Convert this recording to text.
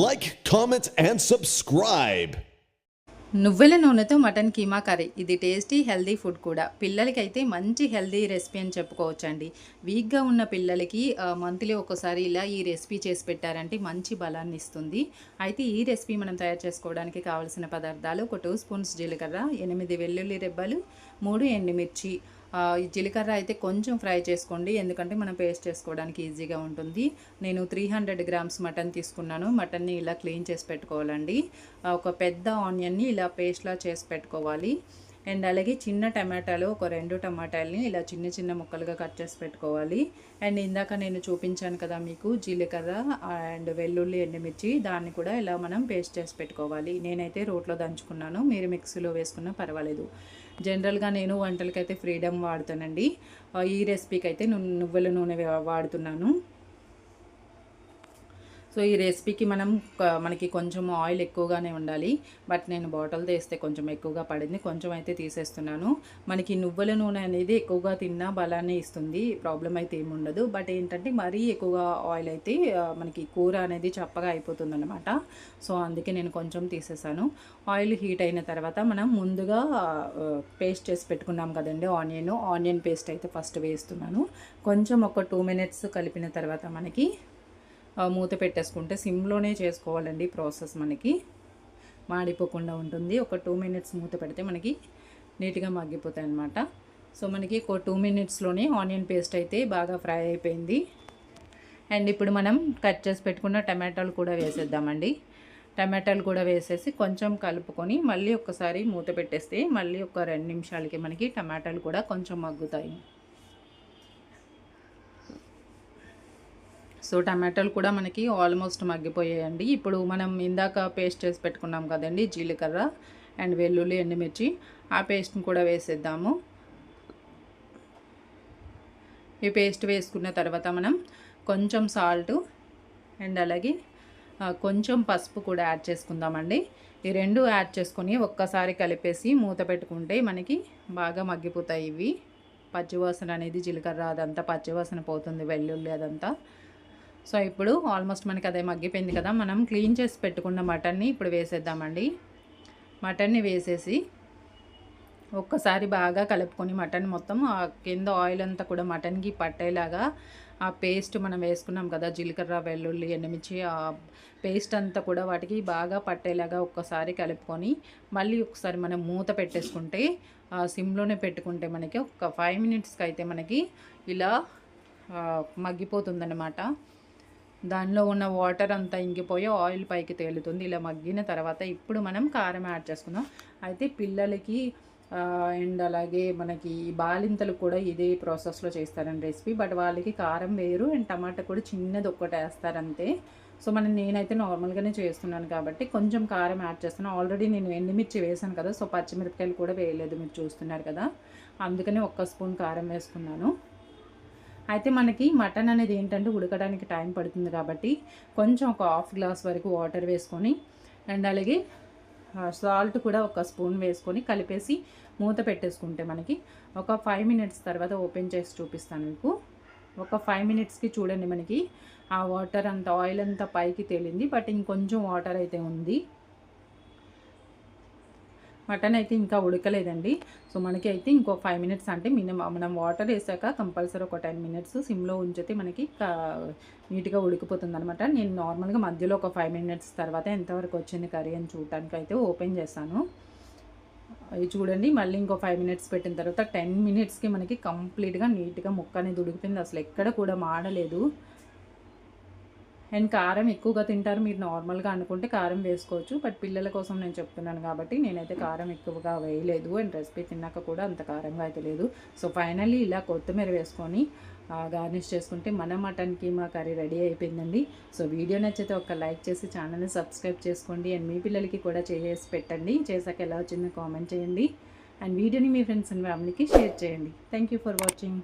Like comment and subscribe నువ్వుల నూనెతో mutton keema curry. ఇది టేస్టీ హెల్దీ ఫుడ్ కూడా. పిల్లలకైతే మంచి హెల్దీ రెసిపీ అని చెప్పుకోవచ్చండి. వీక్గా ఉన్న పిల్లలకి మంత్లీ ఒక్కసారి ఇలా ఈ రెసిపీ చేసి పెట్టారంటే మంచి బలాన్ని ఇస్తుంది. అయితే ఈ రెసిపీ మనం తయారు చేసుకోవడానికి కావాల్సిన పదార్థాలు ఒక టూ స్పూన్స్ జీలకర్ర ఎనిమిది వెల్లుల్లి రెబ్బలు మూడు ఎండుమిర్చి ఈ జీలకర్ర అయితే కొంచెం ఫ్రై చేసుకోండి. ఎందుకంటే మనం పేస్ట్ చేసుకోవడానికి ఈజీగా ఉంటుంది. నేను త్రీ హండ్రెడ్ గ్రామ్స్ మటన్ తీసుకున్నాను. మటన్ని ఇలా క్లీన్ చేసి పెట్టుకోవాలండి. ఒక పెద్ద ఆనియన్ని ఇలా పేస్ట్లా చేసి పెట్టుకోవాలి. అండ్ అలాగే చిన్న టమాటాలు ఒక రెండు టమాటాలని ఇలా చిన్న చిన్న ముక్కలుగా కట్ చేసి పెట్టుకోవాలి. అండ్ ఇందాక నేను చూపించాను కదా మీకు జీలకర్ర అండ్ వెల్లుల్లి ఎండుమిర్చి దాన్ని కూడా ఇలా మనం పేస్ట్ చేసి పెట్టుకోవాలి. నేనైతే రోట్లో దంచుకున్నాను మీరు మిక్సీలో వేసుకున్నా పర్వాలేదు. జనరల్గా నేను వంటలకైతే ఫ్రీడమ్ వాడుతానండి. ఈ రెసిపీకి అయితే నువ్వుల నూనె వాడుతున్నాను. సో ఈ రెసిపీకి మనం మనకి కొంచెం ఆయిల్ ఎక్కువగానే ఉండాలి. బట్ నేను బాటిల్ తీస్తే కొంచెం ఎక్కువగా పడింది. కొంచెం అయితే తీసేస్తున్నాను. మనకి నువ్వుల నూనె అనేది ఎక్కువగా తిన్నా బలాన్ని ఇస్తుంది. ప్రాబ్లం అయితే ఏముండదు బట్ ఏంటంటే మరీ ఎక్కువగా ఆయిల్ అయితే మనకి కూర అనేది చప్పగా అయిపోతుంది అనమాట సో అందుకే నేను కొంచెం తీసేసాను. ఆయిల్ హీట్ అయిన తర్వాత మనం ముందుగా పేస్ట్ చేసి పెట్టుకున్నాం కదండి ఆనియన్. ఆనియన్ పేస్ట్ అయితే ఫస్ట్ వేస్తున్నాను. కొంచెం ఒక టూ మినిట్స్ కలిపిన తర్వాత మనకి మూత పెట్టేసుకుంటే సిమ్లోనే చేసుకోవాలండి ప్రాసెస్ మనకి. మాడిపోకుండా ఉంటుంది. ఒక టూ మినిట్స్ మూత పెడితే మనకి నీట్గా మగ్గిపోతాయి అన్నమాట. సో మనకి ఒక టూ మినిట్స్లోనే ఆనియన్ పేస్ట్ అయితే బాగా ఫ్రై అయిపోయింది. అండ్ ఇప్పుడు మనం కట్ చేసి పెట్టుకున్న టమాటాలు కూడా వేసేద్దామండి. టమాటాలు కూడా వేసేసి కొంచెం కలుపుకొని మళ్ళీ ఒకసారి మూత పెట్టేస్తే మళ్ళీ ఒక రెండు నిమిషాలకి మనకి టమాటాలు కూడా కొంచెం మగ్గుతాయి. సో టమాటాలు కూడా మనకి ఆల్మోస్ట్ మగ్గిపోయాయండి. ఇప్పుడు మనం ఇందాక పేస్ట్ చేసి పెట్టుకున్నాం కదండి జీలకర్ర అండ్ వెల్లుల్లి ఎండుమిర్చి. ఆ పేస్ట్ని కూడా వేసేద్దాము. ఈ పేస్ట్ వేసుకున్న తర్వాత మనం కొంచెం సాల్ట్ అండ్ అలాగే కొంచెం పసుపు కూడా యాడ్ చేసుకుందామండి. ఈ రెండు యాడ్ చేసుకొని ఒక్కసారి కలిపేసి మూత పెట్టుకుంటే మనకి బాగా మగ్గిపోతాయి ఇవి. పచ్చివాసన అనేది జీలకర్ర అదంతా పచ్చివాసన పోతుంది వెల్లుల్లి అదంతా. సో ఇప్పుడు ఆల్మోస్ట్ మనకి అదే మగ్గిపోయింది కదా మనం క్లీన్ చేసి పెట్టుకున్న మటన్ని ఇప్పుడు వేసేద్దామండి. మటన్ని వేసేసి ఒక్కసారి బాగా కలుపుకొని మటన్ మొత్తం ఆ కింద ఆయిల్ అంతా కూడా మటన్కి పట్టేలాగా ఆ పేస్ట్ మనం వేసుకున్నాం కదా జీలకర్ర వెల్లుల్లి ఎండుమిర్చి ఆ పేస్ట్ అంతా కూడా వాటికి బాగా పట్టేలాగా ఒక్కసారి కలుపుకొని మళ్ళీ ఒకసారి మనం మూత పెట్టేసుకుంటే ఆ సిమ్లోనే పెట్టుకుంటే మనకి ఒక ఫైవ్ మినిట్స్కి అయితే మనకి ఇలా మగ్గిపోతుందన్నమాట. దానిలో ఉన్న వాటర్ అంతా ఇంకిపోయి ఆయిల్ పైకి తేలుతుంది. ఇలా మగ్గిన తర్వాత ఇప్పుడు మనం కారం యాడ్ చేసుకుందాం. అయితే పిల్లలకి అండ్ అలాగే మనకి బాలింతలు కూడా ఇదే ప్రాసెస్లో చేస్తారండి రెసిపీ బట్ వాళ్ళకి కారం వేరు అండ్ టమాటా కూడా చిన్నది ఒక్కటి వేస్తారంతే. సో మనం నేనైతే నార్మల్గానే చేస్తున్నాను కాబట్టి కొంచెం కారం యాడ్ చేస్తున్నాను ఆల్రెడీ నేను ఎండుమిర్చి వేసాను కదా సో పచ్చిమిరపకాయలు కూడా వేయలేదు మీరు చూస్తున్నారు కదా. అందుకని ఒక్క స్పూన్ కారం వేసుకున్నాను అయితే మనకి మటన్ అనేది ఏంటంటే ఉడకడానికి టైం పడుతుంది కాబట్టి కొంచెం ఒక హాఫ్ గ్లాస్ వరకు వాటర్ వేసుకొని అండ్ అలాగే సాల్ట్ కూడా ఒక స్పూన్ వేసుకొని కలిపేసి మూత పెట్టేసుకుంటే మనకి ఒక ఫైవ్ మినిట్స్ తర్వాత ఓపెన్ చేసి చూపిస్తాను మీకు. ఒక ఫైవ్ మినిట్స్కి చూడండి మనకి ఆ వాటర్ అంతా ఆయిల్ అంతా పైకి తేలింది బట్ ఇంకొంచెం వాటర్ అయితే ఉంది. మటన్ అయితే ఇంకా ఉడకలేదండి. సో మనకి అయితే ఇంకో ఫైవ్ మినిట్స్ అంటే మినిమం మనం వాటర్ వేసాక కంపల్సరీ ఒక టెన్ మినిట్స్ సిమ్లో ఉంచితే మనకి నీట్గా ఉడికిపోతుంది అనమాట నేను నార్మల్గా మధ్యలో ఒక ఫైవ్ మినిట్స్ తర్వాత ఎంతవరకు వచ్చింది కర్రీ అని చూడటానికి అయితే ఓపెన్ చేశాను అవి చూడండి మళ్ళీ ఇంకో ఫైవ్ మినిట్స్ పెట్టిన తర్వాత టెన్ మినిట్స్కి మనకి కంప్లీట్గా నీట్గా ముక్క అనేది ఉడికిపోయింది. అసలు ఎక్కడ కూడా మాడలేదు. అండ్ కారం ఎక్కువగా తింటారు. మీరు నార్మల్గా అనుకుంటే కారం వేసుకోవచ్చు. బట్ పిల్లల కోసం నేను చెప్తున్నాను కాబట్టి నేనైతే కారం ఎక్కువగా వేయలేదు అండ్ రెసిపీ తిన్నాక కూడా అంత కారంగా అయితే లేదు. సో ఫైనల్లీ ఇలా కొత్తిమీర వేసుకొని గార్నిష్ చేసుకుంటే మన మటన్ కీమా కర్రీ రెడీ అయిపోయిందండి. సో వీడియో నచ్చితే ఒక లైక్ చేసి ఛానల్ని సబ్స్క్రైబ్ చేసుకోండి. అండ్ మీ పిల్లలకి కూడా చేసి పెట్టండి. చేశాక ఎలా వచ్చిందో కామెంట్ చేయండి. అండ్ వీడియోని మీ ఫ్రెండ్స్ అండ్ ఫ్యామిలీకి షేర్ చేయండి. Thank you for watching.